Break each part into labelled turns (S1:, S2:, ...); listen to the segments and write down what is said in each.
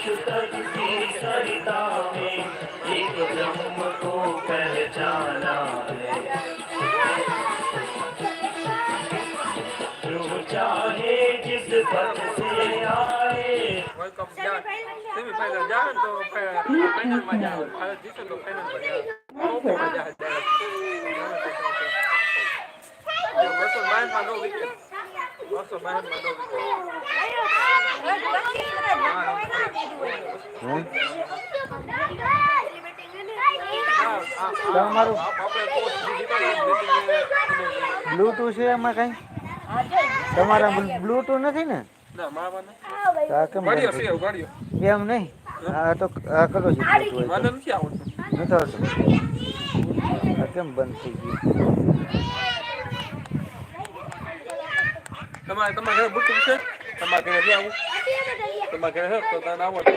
S1: शुद्ध की सरिता में एक ब्रह्म को पहचाना है जो चाहे जिस पद से आए
S2: जान तो फाइनल में जाओ जीतो तो फाइनल में जाओ मजा है मुसलमान मानो विकेट
S3: તમારું? બ્લૂટૂથ છે એમાં કઈ? તમારા બ્લૂટૂથ નથી ને? એમ નહીં? આ તો આ કરો છો.
S2: નથી આવડતું.
S3: કેમ બંધ થઈ ગયું?
S2: તમારે તમારા ઘરે બુકિંગ છે? તમારા ઘરે નહીં આવું? તમારા ઘરે છે તો તને છે?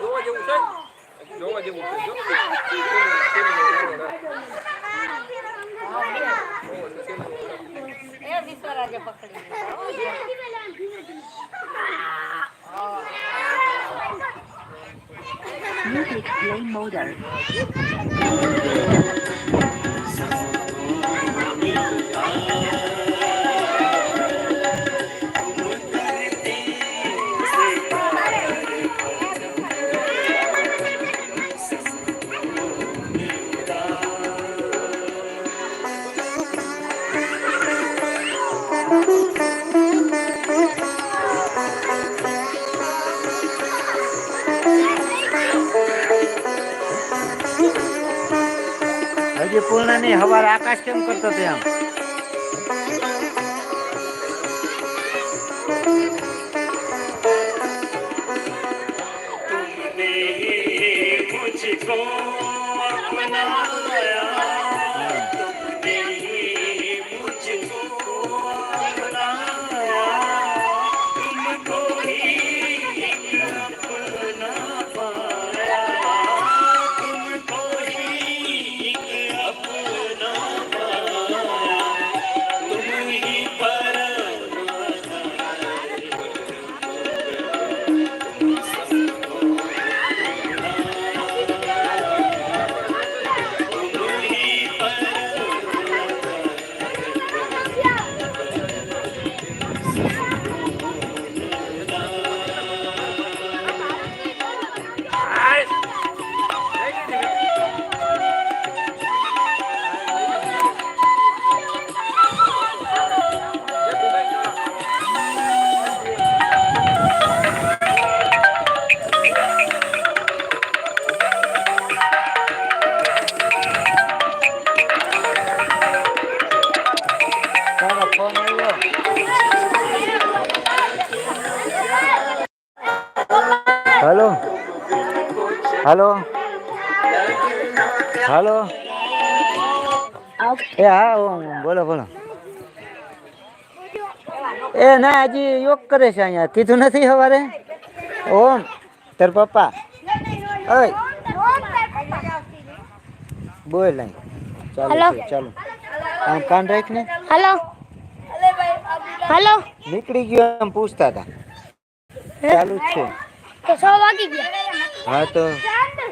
S2: જોવા જેવું છે? જોવા જેવું છે. ರಾಜ ಪಕ್ಕಡಿ
S4: Music play.
S3: હજી પૂર્ણ નહીં હવાર આકાશ કેમ કરતો તે આમ મુજકો અપનાયા હલો. હલો. હલો. એ હા બોલો બોલો. એ ના હજી યોગ કરે છે અહીંયા. કીધું નથી સવારે? ઓમ તાર પપ્પા. ઓય. બોલ નહીં ચાલો ચાલો. કાન રાખ ને.
S5: હલો. હલો.
S3: નીકળી ગયો એમ પૂછતા હતા ચાલુ જ છે.
S5: તો સો વાગી ગયા.
S3: હા તો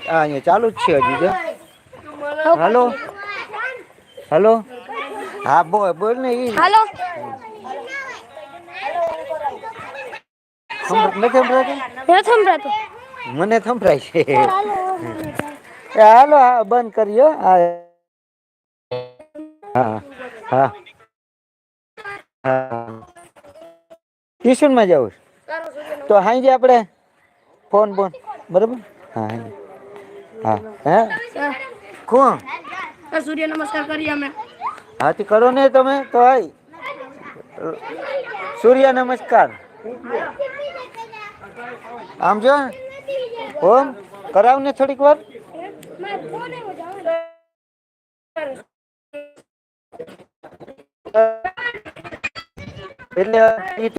S3: હા અહીંયા ચાલુ જ છે હજી જો. હલો. હલો. હા બોલ બોલ ને ઈ.
S5: હલો.
S3: મને સંભળાય છે. હાલો. હા બંધ કરીયો હા હા. ટ્યુશનમાં જવું છે? તો હાંજે આપણે ફોન ફોન બરાબર? હા હા હે? કોણ?
S5: સૂર્ય નમસ્કાર કરીએ અમે.
S3: હાથી કરો ને તમે તો આય સૂર્ય નમસ્કાર. આમ જો ઓમ કરાવ ને થોડીક વાર. એટલે